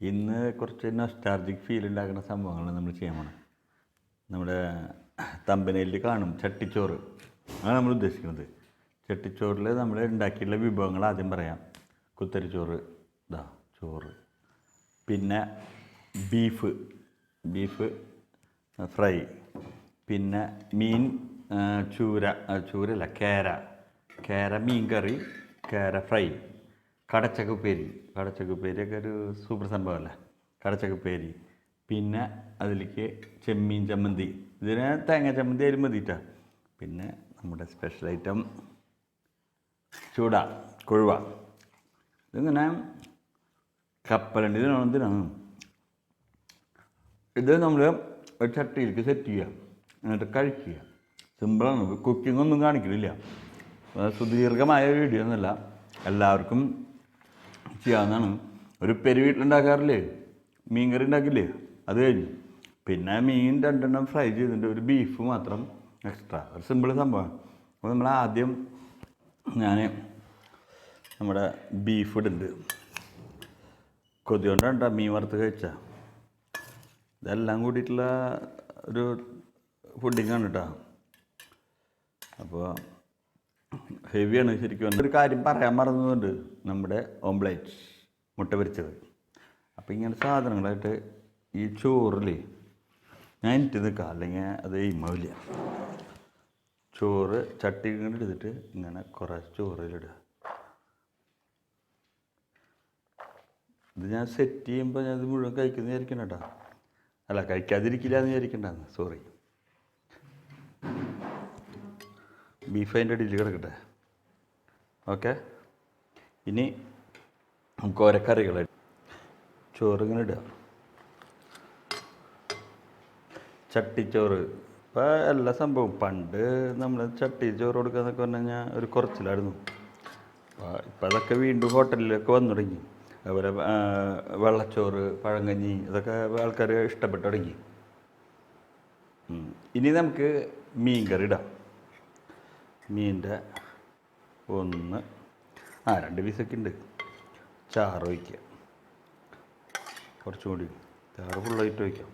ഇന്ന് കുറച്ച് നൊസ്റ്റാർജിക് ഫീൽ ഉണ്ടാക്കുന്ന സംഭവങ്ങൾ നമ്മൾ ചെയ്യാൻ പോണം. നമ്മുടെ തമ്പനയിൽ കാണും ചട്ടിച്ചോറ്. അതാണ് നമ്മൾ ഉദ്ദേശിക്കുന്നത്. ചട്ടിച്ചോറിൽ നമ്മൾ ഉണ്ടാക്കിയിട്ടുള്ള വിഭവങ്ങൾ ആദ്യം പറയാം. കുത്തരിച്ചോറ് ഇതാ ചോറ്. പിന്നെ ബീഫ് ബീഫ് ഫ്രൈ പിന്നെ മീൻ ചൂര ചൂരല്ല കേര. കേര മീൻ കറി കേര ഫ്രൈ കടച്ചക്കുപ്പേരി കടച്ചക്കുപ്പേരിയൊക്കെ ഒരു സൂപ്പർ സംഭവമല്ലേ കടച്ചക്കുപ്പേരി പിന്നെ അതിലേക്ക് ചെമ്മീൻ ചമ്മന്തി. ഇതിന് തേങ്ങ ചമ്മന്തി ആയാലും മതിട്ടാ. പിന്നെ നമ്മുടെ സ്പെഷ്യൽ ഐറ്റം ചൂട കൊഴുവ. ഇതിങ്ങനെ കപ്പലുണ്ട്. ഇതിനാണ് എന്തിനാണ് ഇത് നമ്മൾ ഒരു ചട്ടിയിലേക്ക് സെറ്റ് ചെയ്യുക. എന്നിട്ട് കഴിക്കുക. സിമ്പിളാണ് കുക്കിംഗ് ഒന്നും കാണിക്കുന്നില്ല അത് സുദീർഘമായ വീഡിയോ ഒന്നുമല്ല. എല്ലാവർക്കും ചെയ്യാവുന്നതാണ് ഒരു പെരു വീട്ടിലുണ്ടാക്കാറില്ലേ? മീൻ കറി ഉണ്ടാക്കില്ലേ? അത് കഴിഞ്ഞു. പിന്നെ മീൻ രണ്ടെണ്ണം ഫ്രൈ ചെയ്തിട്ടുണ്ട്. ഒരു ബീഫ് മാത്രം എക്സ്ട്രാ ഒരു സിമ്പിൾ സംഭവമാണ്. അപ്പോൾ നമ്മൾ ആദ്യം ഞാൻ നമ്മുടെ ബീഫ് ഇടുന്നുണ്ട് കൊതി കൊണ്ടാണ് മീൻ വറുത്ത് കഴിച്ചാൽ ഇതെല്ലാം കൂടിയിട്ടുള്ള ഒരു ഫുഡിങ്ങാണ് കേട്ടോ. അപ്പോൾ ഹെവിയാണ് ശരിക്കും ഒരു കാര്യം പറയാൻ മറന്നതുകൊണ്ട് നമ്മുടെ ഓംപ്ലേറ്റ് മുട്ട പൊരിച്ചത്. അപ്പോൾ ഇങ്ങനെ സാധനങ്ങളായിട്ട് ഈ ചോറിൽ ഞാൻ എനിക്ക് നിൽക്കാം അല്ലെങ്കിൽ അത് ഇമ്മില്ല ചോറ് ചട്ടി ഇങ്ങനെ എടുത്തിട്ട് ഇങ്ങനെ കുറേ ചോറിലിടുക. ഇത് ഞാൻ സെറ്റ് ചെയ്യുമ്പോൾ ഞാൻ ഇത് മുഴുവൻ കഴിക്കുന്ന വിചാരിക്കണ്ട കേട്ടോ അല്ല കഴിക്കാതിരിക്കില്ല എന്ന് വിചാരിക്കണ്ടെന്ന് സോറി ബീഫ് അതിന്റെ അടിയിൽ കിടക്കട്ടെ. ഓക്കെ. ഇനി നമുക്ക് ഓരോ കറികൾ ചോറ് ഇങ്ങനെ ഇടുക. ചട്ടിച്ചോറ്. ഇപ്പം എല്ലാ സംഭവം പണ്ട് നമ്മൾ ചട്ടി ചോറ് കൊടുക്കുക എന്നൊക്കെ പറഞ്ഞു കഴിഞ്ഞാൽ ഒരു കുറച്ചിലായിരുന്നു. ഇപ്പം അതൊക്കെ വീണ്ടും ഹോട്ടലിലൊക്കെ വന്നു തുടങ്ങി. അതുപോലെ വെള്ളച്ചോറ് പഴങ്കഞ്ഞി ഇതൊക്കെ ആൾക്കാർ ഇഷ്ടപ്പെട്ടു തുടങ്ങി. ഇനി നമുക്ക് മീൻ കറി ഇടാം. മീനിന്റെ ഒന്ന്. ആ രണ്ട് പീസൊക്കെ ഉണ്ട്. ചാറ് വയ്ക്കുക കുറച്ചും കൂടി ചാറ് ഫുള്ളായിട്ട് വയ്ക്കാം.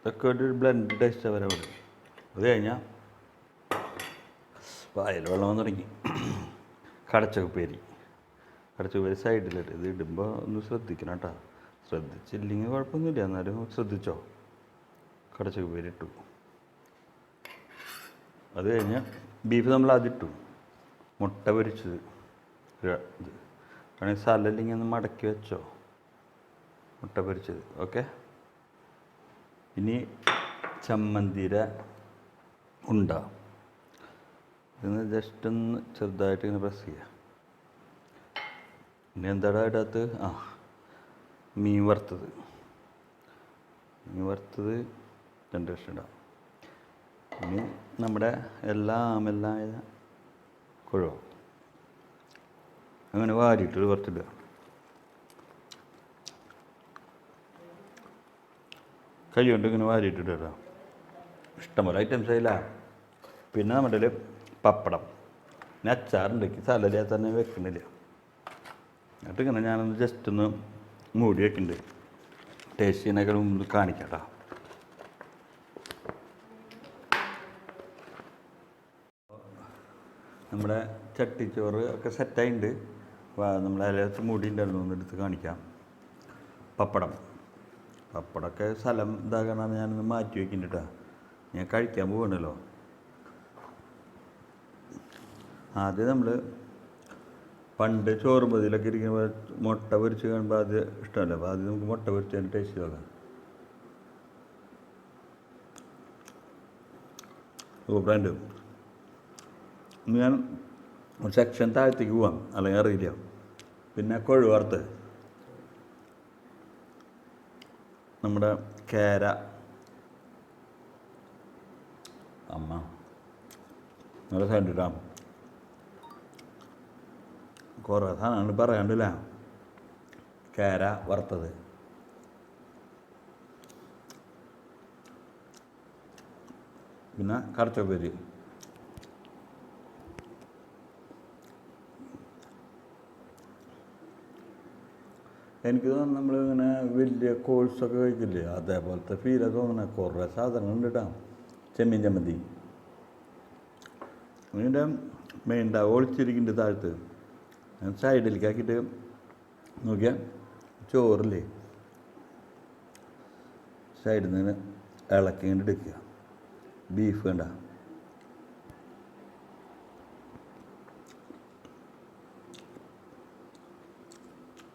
ഇതൊക്കെ ഒരു ബ്ലെൻഡ് ടേസ്റ്റ് വരെ വേണം അത് കഴിഞ്ഞാൽ വായിൽ വെള്ളം വന്ന് തുടങ്ങി. കടച്ചക്കുപ്പേരി കടച്ചക്കുപ്പേരി സൈഡിലിട്ട് ഇത് ഇടുമ്പോൾ ഒന്ന് ശ്രദ്ധിക്കണം കേട്ടോ. ശ്രദ്ധിച്ചില്ലെങ്കിൽ കുഴപ്പമൊന്നുമില്ല. എന്നാലും ശ്രദ്ധിച്ചോ? കടച്ചക്കുപ്പേരി ഇട്ടു. അത് കഴിഞ്ഞ് ബീഫ് നമ്മൾ അതിട്ടു മുട്ട പൊരിച്ചത്. ഇത്. വേണമെങ്കിൽ സ്ഥലമില്ലെങ്കിൽ ഒന്ന് മടക്കി വെച്ചോ. മുട്ട പൊരിച്ചത്. ഓക്കെ ഇനി ചമ്മന്തിര ഉണ്ട. ഇതൊന്ന് ജസ്റ്റ് ഒന്ന് ചെറുതായിട്ട് ഇങ്ങനെ പ്രസ് ചെയ്യുക ഇനി എന്താടാ ഇടത്ത് ആ മീൻ വറുത്തത്. മീൻ വറുത്തത് രണ്ട് കഷ്ണം ഇടാം. ഇനി നമ്മുടെ എല്ലാ ആയ കുഴവ അങ്ങനെ വാരിയിട്ട് വറുത്തിടുക. കൈ കൊണ്ട് ഇങ്ങനെ വാരിയിട്ടിടുക. ഇഷ്ടംപോലെ ഐറ്റംസ് ആയില്ല? പിന്നെ നമ്മുടെ പപ്പടം. പിന്നെ അച്ചാറുണ്ടാക്കി സാലഡ് തന്നെ വെക്കണില്ല എന്നിട്ട് ഇങ്ങനെ ഞാനൊന്ന് ജസ്റ്റ് ഒന്ന് മൂടി വെക്കുന്നുണ്ട് ടേസ്റ്റ് ചെയ്യുന്നതിനേക്കാൾ മുമ്പ് കാണിക്കാം കേട്ടോ നമ്മുടെ ചട്ടിച്ചോറ് ഒക്കെ സെറ്റായിട്ടുണ്ട് നമ്മുടെ അതിലകത്ത് മൂടി ഒന്ന് എടുത്ത് കാണിക്കാം. പപ്പടം. പപ്പടമൊക്കെ സ്ഥലം ഇതാകണമെന്ന് ഞാനൊന്ന് മാറ്റി വെക്കുന്നുണ്ട് കേട്ടോ ഞാൻ കഴിക്കാൻ പോകണല്ലോ ആദ്യം നമ്മൾ പണ്ട് ചോറ് മതിയിലൊക്കെ ഇരിക്കുമ്പോൾ മുട്ട പൊരിച്ച് കാണുമ്പോൾ ആദ്യം ഇഷ്ടമല്ല? അപ്പോൾ ആദ്യം നമുക്ക് മുട്ട പൊരിച്ചതിന് ടേസ്റ്റ് നോക്കാം. സൂപ്പറായിട്ട് ഞാൻ ഒരു സെക്ഷൻ താഴത്തേക്ക് പോവാം അല്ലെങ്കിൽ അറിയില്ല പിന്നെ കൊഴു വറുത്ത് നമ്മുടെ കേര. അമ്മ. നല്ല ഇടാം കുറേ സാധനങ്ങൾ പറയാണ്ടില്ല കേര വറുത്തത്. പിന്നെ കടച്ചപ്പേരി. എനിക്ക് തോന്നുന്നു നമ്മളിങ്ങനെ വലിയ കോഴ്സൊക്കെ കഴിക്കില്ലേ? അതേപോലത്തെ ഫീല തോന്നുന്നത് കുറേ സാധനങ്ങൾ കേട്ടോ ചെമ്മീൻ ചമ്മന്തി. ഇതിന്റെ മെയിൻ ഒളിച്ചിരിക്കുന്നുണ്ട് താഴത്ത്. ഞാൻ സൈഡിലേക്ക് ആക്കിയിട്ട് നോക്കിയാൽ ചോറില്ലേ? സൈഡിൽ നിന്ന് ഇളക്കി ഇങ്ങോട്ട് എടുക്കുക. ബീഫ് വേണ്ട.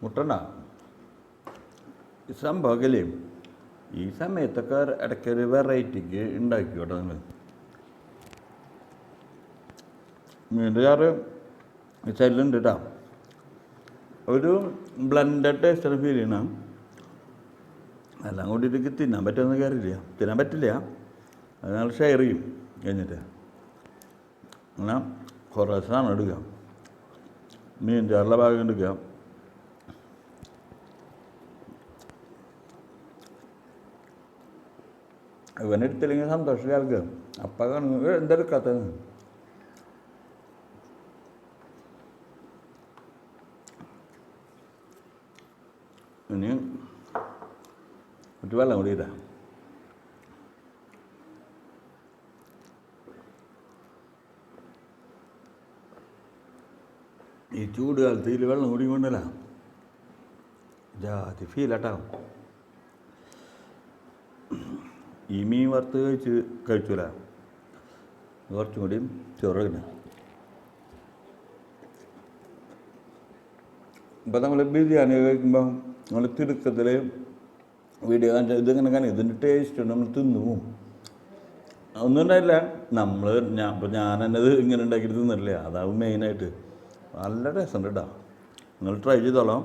മുട്ടണ്ട സംഭവമല്ലേ ഈ സമയത്തൊക്കെ ഇടയ്ക്കൊരു വെറൈറ്റിക്ക് ഉണ്ടാക്കി കേട്ടോ നിങ്ങൾ. മീന്റെ ചാറ് കേട്ടോ. ഒരു ബ്ലൻഡഡ് ടേസ്റ്റാണ് ഫീൽ ചെയ്യണം. എല്ലാം കൂട്ടിയിട്ട് തിന്നാൻ പറ്റുമെന്ന് കയറിയില്ല തിന്നാൻ പറ്റില്ല. അത് ഞങ്ങൾ ഷെയർ ചെയ്യും കഴിഞ്ഞിട്ട്. അങ്ങനെ കുറേ സാധനം എടുക്കുക മീൻ ചാറിലെ ഭാഗം എടുക്കുക ഇവനെടുത്തില്ലെങ്കിൽ സന്തോഷം ആൾക്ക് അപ്പം കാണുന്നു എന്തെടുക്കാത്തത് ഇനി മറ്റു വെള്ളം കൂടി ഈ ചൂട് കാലത്ത് ഇതിൽ വെള്ളം കൂടി കൊണ്ടല്ല ജാതി ഫീലാട്ടാ ഈ മീൻ വറുത്ത് കഴിച്ച് കഴിച്ചൂല. കുറച്ചും കൂടി ചെറുകിന് ഇപ്പം നമ്മൾ ബിരിയാണി കഴിക്കുമ്പോൾ നമ്മൾ തിടുക്കത്തിൽ വീഡിയോ കണ്ട ഇതിങ്ങനെ കാണും ഇതിന്റെ ടേസ്റ്റ് നമ്മൾ തിന്നു പോവും. ഒന്നും ഉണ്ടായില്ല. നമ്മൾ ഞാൻ ഇപ്പം ഞാൻ എന്നത് ഇങ്ങനെ ഉണ്ടാക്കിയിട്ട് തിന്നില്ല അതാവും മെയിനായിട്ട് നല്ല ടേസ്റ്റ് ഉണ്ട് കേട്ടോ നിങ്ങൾ ട്രൈ ചെയ്തോളാം.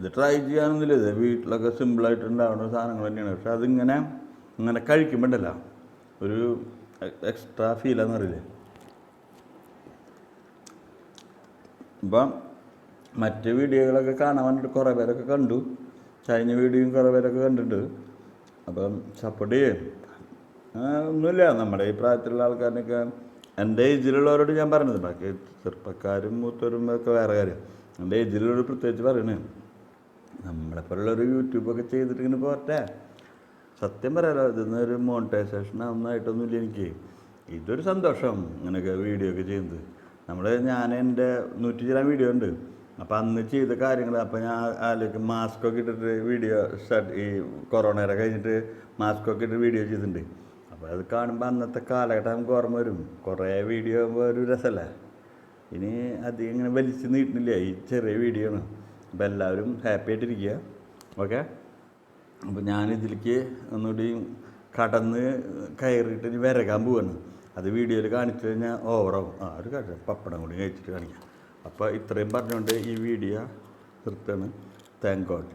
ഇത് ട്രൈ ചെയ്യാനൊന്നുമില്ല ഇത് വീട്ടിലൊക്കെ സിമ്പിളായിട്ട് ഉണ്ടാവുന്ന സാധനങ്ങൾ തന്നെയാണ്. പക്ഷെ അതിങ്ങനെ ഇങ്ങനെ കഴിക്കുമ്പോണ്ടല്ല ഒരു എക്സ്ട്രാ ഫീലാന്ന് അപ്പം മറ്റ് വീഡിയോകളൊക്കെ കാണാൻ വേണ്ടിയിട്ട് കുറേ പേരൊക്കെ കണ്ടു. കഴിഞ്ഞ വീഡിയോയും കുറേ പേരൊക്കെ കണ്ടിട്ടുണ്ട്. അപ്പം സപ്പോർട്ട് ചെയ്യും. ഒന്നുമില്ല നമ്മുടെ ഈ പ്രായത്തിലുള്ള ആൾക്കാരിനൊക്കെ എന്റെ ഏജിലുള്ളവരോട് ഞാൻ പറയുന്നത് ബാക്കി ചെറുപ്പക്കാരും മൂത്തവരും ഒക്കെ വേറെ കാര്യം. എന്റെ ഏജിലുള്ളവർ പ്രത്യേകിച്ച് പറയണേ. നമ്മളെപ്പോലുള്ളൊരു യൂട്യൂബൊക്കെ ചെയ്തിട്ട് ഇങ്ങനെ പോരട്ടെ. സത്യം പറയാലോ ഇതൊന്നും ഒരു മോണിറ്റൈസേഷൻ ഒന്നായിട്ടൊന്നുമില്ല എനിക്ക്. ഇതൊരു സന്തോഷം ഇങ്ങനെയൊക്കെ വീഡിയോ ഒക്കെ ചെയ്യുന്നത്. നമ്മൾ ഞാൻ എന്റെ നൂറ്റി ചില വീഡിയോ ഉണ്ട്. അപ്പോൾ അന്ന് ചെയ്ത കാര്യങ്ങൾ അപ്പോൾ ഞാൻ ആലോചിക്കും മാസ്ക് ഒക്കെ ഇട്ടിട്ട് വീഡിയോ സ്റ്റാർട്ട് ഈ കൊറോണയുടെ കഴിഞ്ഞിട്ട് മാസ്ക് ഒക്കെ ഇട്ടിട്ട് വീഡിയോ ചെയ്തിട്ടുണ്ട്. അപ്പോൾ അത് കാണുമ്പോൾ അന്നത്തെ കാലഘട്ടം നമുക്ക് ഓർമ്മ വരും. കുറേ വീഡിയോ ഒരു രസമല്ലേ ഇനി അധികം ഇങ്ങനെ വലിച്ചു നീട്ടുന്നില്ല ഈ ചെറിയ വീഡിയോ ആണ്. അപ്പോൾ എല്ലാവരും ഹാപ്പി ആയിട്ടിരിക്കുക. ഓക്കെ അപ്പോൾ ഞാനിതിലേക്ക് ഒന്നുകൂടി കടന്ന് കയറിയിട്ട് ഇനി വരകാൻ പോവാണ്. അത് വീഡിയോയിൽ കാണിച്ചു കഴിഞ്ഞാൽ ഓവറാവും ആ ഒരു കാര്യം പപ്പടം കൂടി കഴിച്ചിട്ട് കാണിക്കാം. അപ്പോൾ ഇത്രയും പറഞ്ഞുകൊണ്ട് ഈ വീഡിയോ നിർത്തുകയാണ്. Thank God